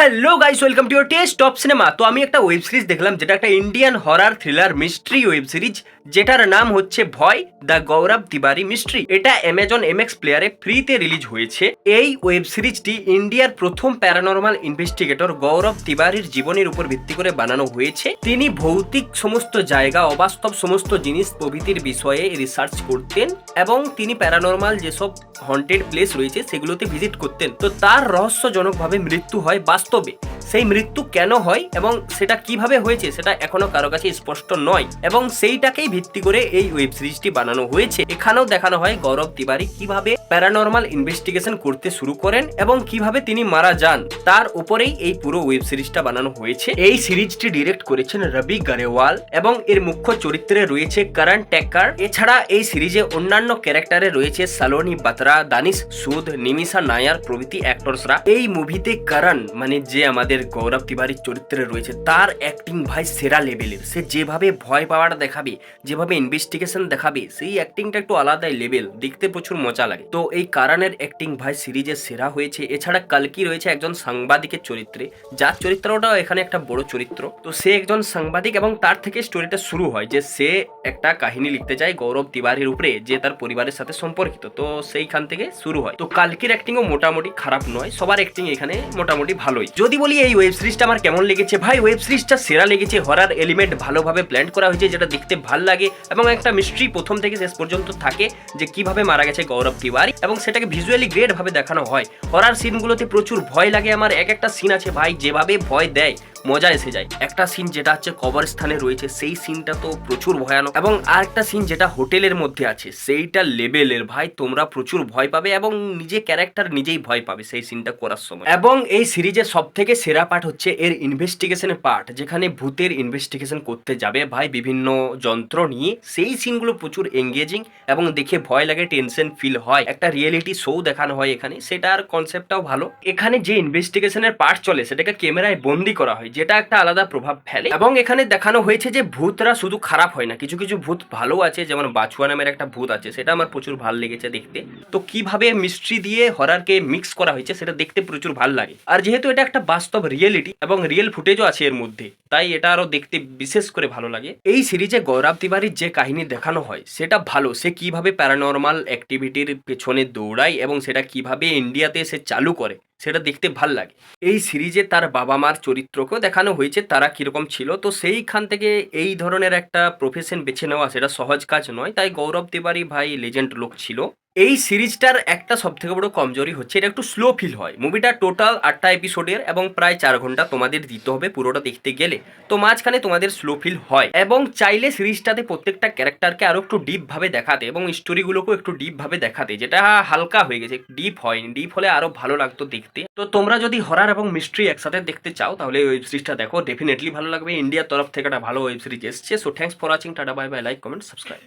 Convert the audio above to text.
Hello guys welcome to your test top cinema তো আমি একটা ওয়েব সিরিজ দেখলাম, যেটা একটা Indian horror thriller mystery web series যেটার নাম হচ্ছে ভয়, দ্য গৌরব তিবারি মিস্ট্রি। এটা অ্যামাজন এমএক্স প্লেয়ারে ফ্রিতে রিলিজ হয়েছে। এই ওয়েব সিরিজটি ইন্ডিয়ার প্রথম প্যারানর্মাল ইনভেস্টিগেটর গৌরব তিবারির জীবনের উপর ভিত্তি করে বানানো হয়েছে। তিনি ভৌতিক সমস্ত জায়গা, অবাস্তব সমস্ত জিনিস, প্রভৃতির বিষয়ে রিসার্চ করতেন এবং তিনি প্যারানর্মাল যেসব হন্টেড প্লেস রয়েছে, সেগুলোতে ভিজিট করতেন। তো তার রহস্যজনকভাবে মৃত্যু হয় বাস্তবে। সেই মৃত্যু কেন হয় এবং সেটা কীভাবে হয়েছে সেটা এখনও কারও কাছে স্পষ্ট নয়। এবং সেইটাকেই ভিত্তি করে এই ওয়েব সিরিজটি বানানো হয়েছে। এখানেও দেখানো হয় গৌরব তিবারি কীভাবে প্যারানর্মাল ইনভেস্টিগেশন করতে শুরু করেন এবং কীভাবে তিনি মারা যান। তার উপরেই এই পুরো ওয়েব সিরিজটা বানানো হয়েছে। এই সিরিজটি ডিরেক্ট করেছেন রবি গারেওয়াল এবং এর মুখ্য চরিত্রে রয়েছে করণ টেক্কার। এছাড়া এই সিরিজে অন্যান্য ক্যারেক্টারে রয়েছে সালোনি বাতরা, দানিশ সুদ নিমিষা নায়ার প্রভৃতি অ্যাক্টরসরা এই মুভিতে করণ মানে যে আমাদের গৌরব তিবারির চরিত্রে রয়েছে, তার অ্যাক্টিং ভাই সেরা লেভেলের সে যেভাবে ভয় পাওয়াটা দেখাবে, যেভাবে ইনভেস্টিগেশন দেখাবে, সেই অ্যাক্টিংটা একটু আলাদাই লেভেল দেখতে প্রচুর মজা লাগে। তো এই কারণের অ্যাক্টিং ভাই সিরিজে সেরা হয়েছে, এছাড়া কালকি রয়েছে একজন সাংবাদিকের চরিত্রে, যার চরিত্রটাও এখানে একটা বড় চরিত্র। তো সে একজন সাংবাদিক এবং তার থেকে স্টোরিটা শুরু হয় যে সে একটা কাহিনী লিখতে যায় গৌরব তিওয়ারির উপরে, যে তার পরিবারের সাথে সম্পর্কিত। তো সেইখান থেকে শুরু হয়। তো কালকির অ্যাক্টিংও মোটামুটি খারাপ নয়, সবার অ্যাক্টিং এখানে মোটামুটি ভালোই। যদি বলি এই ওয়েব সিরিজটা আমার কেমন লেগেছে? ভাই ওয়েব সিরিজটা সেরা লেগেছে। হরার এলিমেন্ট ভালোভাবে প্ল্যান করা হয়েছে যেটা দেখতে ভালো লাগে এবং একটা মিস্ট্রি প্রথম থেকে শেষ পর্যন্ত থাকে যে কীভাবে মারা গেছে গৌরব তিওয়ারি এবং সেটাকে ভিজুয়ালি গ্রেট ভাবে দেখানো হয়। হরার সিনগুলোতে প্রচুর ভয় লাগে আমার। এক একটা সিন আছে, ভাই, যেভাবে ভয় দেয়। মজা এসে যায়। একটা সিন যেটা হচ্ছে কবরস্থানে রয়েছে, সেই সিনটা তো প্রচুর ভয়ানক। এবং আর একটা সিন যেটা হোটেলের মধ্যে আছে, সেইটা লেভেলের ভাই, তোমরা প্রচুর ভয় পাবে এবং নিজে ক্যারেক্টার নিজেই ভয় পাবে সেই সিনটা করার সময়। এবং এই সিরিজের সব থেকে সেরা পার্ট হচ্ছে এর ইনভেস্টিগেশনের পার্ট যেখানে ভূতের ইনভেস্টিগেশন করতে যাবে। ভাই, বিভিন্ন যন্ত্র নিয়ে সেই সিনগুলো প্রচুর এঙ্গেজিং এবং দেখে ভয় লাগে টেনশন ফিল হয়। একটা রিয়েলিটি শো দেখানো হয় এখানে, সেটার কনসেপ্টটাও ভালো। এখানে যে ইনভেস্টিগেশনের পার্ট চলে, সেটাকে ক্যামেরায় বন্দি করা হয়। যেটা একটা আলাদা প্রভাব ফেলে। এবং এখানে দেখানো হয়েছে যে ভূতরা শুধু খারাপ হয় না, কিছু কিছু ভূত ভালো আছে, যেমন বাছুয়া নামের একটা ভূত আছে, সেটা আমার প্রচুর ভালো লেগেছে দেখতে। তো কীভাবে মিস্ট্রি দিয়ে হরারকে মিক্স করা হয়েছে, সেটা দেখতে প্রচুর ভালো লাগে। আর যেহেতু এটা একটা বাস্তব রিয়েলিটি এবং রিয়েল ফুটেজও আছে এর মধ্যে তাই এটা আরও দেখতে বিশেষ করে ভালো লাগে। এই সিরিজে গৌরব তিওয়ারির যে কাহিনী দেখানো হয়, সেটা ভালো। সে কীভাবে প্যারানর্মাল অ্যাক্টিভিটির পেছনে দৌড়ায় এবং সেটা কীভাবে ইন্ডিয়াতে সে চালু করে, সেটা দেখতে ভালো লাগে। এই সিরিজে তার বাবা মার চরিত্রকেও দেখানো হয়েছে, তারা কীরকম ছিল। তো সেইখান থেকে এই ধরনের একটা প্রফেশন বেছে নেওয়া সেটা সহজ কাজ নয়। তাই গৌরব তিওয়ারি ভাই লেজেন্ড লোক ছিল। এই সিরিজটার একটা সব থেকে বড় কমজোরি হচ্ছে, এটা একটু স্লো ফিল হয়। মুভিটা টোটাল আটটা এপিসোডের এবং প্রায় চার ঘণ্টা তোমাদের দিতে হবে পুরোটা দেখতে গেলে। তো মাঝখানে তোমাদের স্লো ফিল হয় এবং চাইলে সিরিজটাতে প্রত্যেকটা ক্যারেক্টারকে আরও একটু ডিপ ভাবে দেখাতে এবং স্টোরিগুলোকেও একটু ডিপ ভাবে দেখাতে, যেটা হালকা হয়ে গেছে ডিপ হয়নি। ডিপ হলে আরও ভালো লাগতো দেখতে। তো তোমরা যদি হরার এবং মিস্ট্রি একসাথে দেখতে চাও, তাহলে ওয়েব সিরিজটা দেখো। ডেফিনেটলি ভালো লাগবে। ইন্ডিয়ার তরফ থেকে একটা ভালো ওয়েব সিরিজ এসছে। So thanks for watching tata bye bye like comment subscribe